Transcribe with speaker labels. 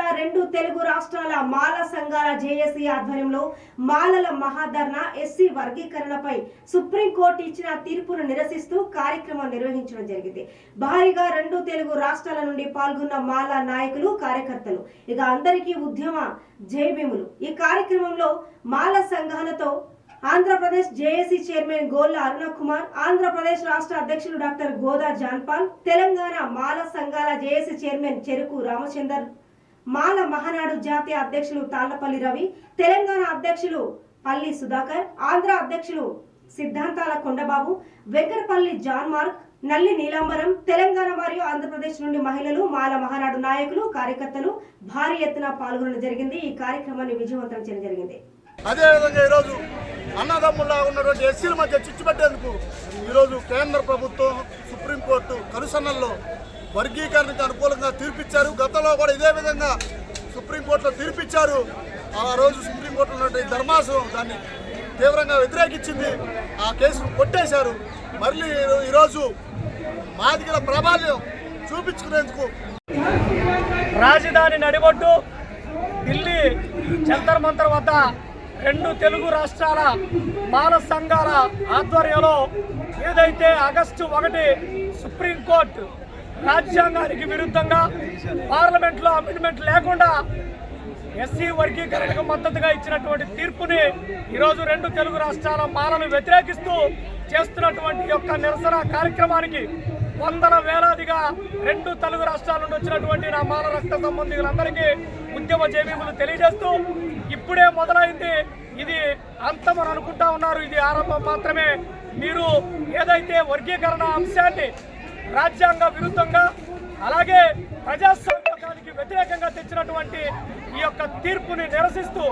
Speaker 1: రెండు తెలుగు రాష్ట్రాల మాల సంఘాల జేఏసీ ఆధ్వర్యంలో మాలల మహాధర్ణ ఎస్సీ వర్గీకరణపై సుప్రీంకోర్టు ఇచ్చిన తీర్పును నిరసిస్తూ కార్యక్రమం నిర్వహించడం జరిగింది. భారీగా రెండు తెలుగు రాష్ట్రాల నుండి పాల్గొన్న మాల నాయకులు కార్యకర్తలు. ఇక అందరికీ ఉద్యమ జయభీములు. ఈ కార్యక్రమంలో మాల సంఘాలతో ఆంధ్రప్రదేశ్ జేఏసీ చైర్మన్ గోల్ల అరుణ కుమార్ ఆంధ్రప్రదేశ్ రాష్ట్ర అధ్యక్షులు doctor Goda John Paul Telangana మాల సంఘాల జేఏసీ చైర్మన్ చెరుకు రామచందర్ మాల మహానాడు జాతీయ అధ్యక్షులు తాళ్ళపల్లి రవి తెలంగాణ అధ్యక్షులు పల్లి సుధాకర్ ఆంధ్ర అధ్యక్షులు సిద్ధాంతాల కొండబాబు వెంకటపల్లి జాన్ మార్క్ నల్లి నీలాంబరం తెలంగాణ మరియు ఆంధ్రప్రదేశ్ నుండి మహిళలు మాల మహానాడు నాయకులు కార్యకర్తలు భారీ ఎత్తున పాల్గొనడం జరిగింది. ఈ కార్యక్రమాన్ని విజయవంతం చేయడం జరిగింది.
Speaker 2: అదేవిధంగా ఈరోజు అన్నదమ్ముల్లా ఉన్నటువంటి ఎస్సీల మధ్య చిచ్చుపెట్టేందుకు ఈరోజు కేంద్ర ప్రభుత్వం సుప్రీంకోర్టు కనుసన్నల్లో వర్గీకరణకు అనుకూలంగా తీర్పిచ్చారు. గతంలో కూడా ఇదే విధంగా సుప్రీంకోర్టులో తీర్పిచ్చారు. ఆ రోజు సుప్రీంకోర్టులో ఉన్నటువంటి ధర్మాసనం దాన్ని తీవ్రంగా వ్యతిరేకించింది. ఆ కేసును కొట్టేశారు. మళ్ళీ ఈరోజు మాదిగల ప్రాబల్యం చూపించుకునేందుకు
Speaker 3: రాజధాని నడిబొట్టు ఢిల్లీ జంతర్ మంతర్ వద్ద రెండు తెలుగు రాష్ట్రాల మాల సంఘాల ఆధ్వర్యంలో ఏదైతే ఆగస్టు ఒకటి సుప్రీంకోర్టు రాజ్యాంగానికి విరుద్ధంగా పార్లమెంట్లో అమెండ్మెంట్ లేకుండా ఎస్సీ వర్గీకరణకు మద్దతుగా ఇచ్చినటువంటి తీర్పుని ఈరోజు రెండు తెలుగు రాష్ట్రాల పాలన వ్యతిరేకిస్తూ చేస్తున్నటువంటి యొక్క నిరసన కార్యక్రమానికి వందల వేలాదిగా రెండు తెలుగు రాష్ట్రాల నుండి వచ్చినటువంటి నా మాల రక్త సంబంధికులందరికీ ఉద్యమ జేబీములు తెలియజేస్తూ ఇప్పుడే మొదలైంది. ఇది అంతమని అనుకుంటా ఉన్నారు. ఇది ఆరంభం మాత్రమే. మీరు ఏదైతే వర్గీకరణ అంశాన్ని రాజ్యాంగ విరుద్ధంగా అలాగే ప్రజాస్వామ్యానికి వ్యతిరేకంగా తెచ్చినటువంటి ఈ యొక్క తీర్పుని నిరసిస్తూ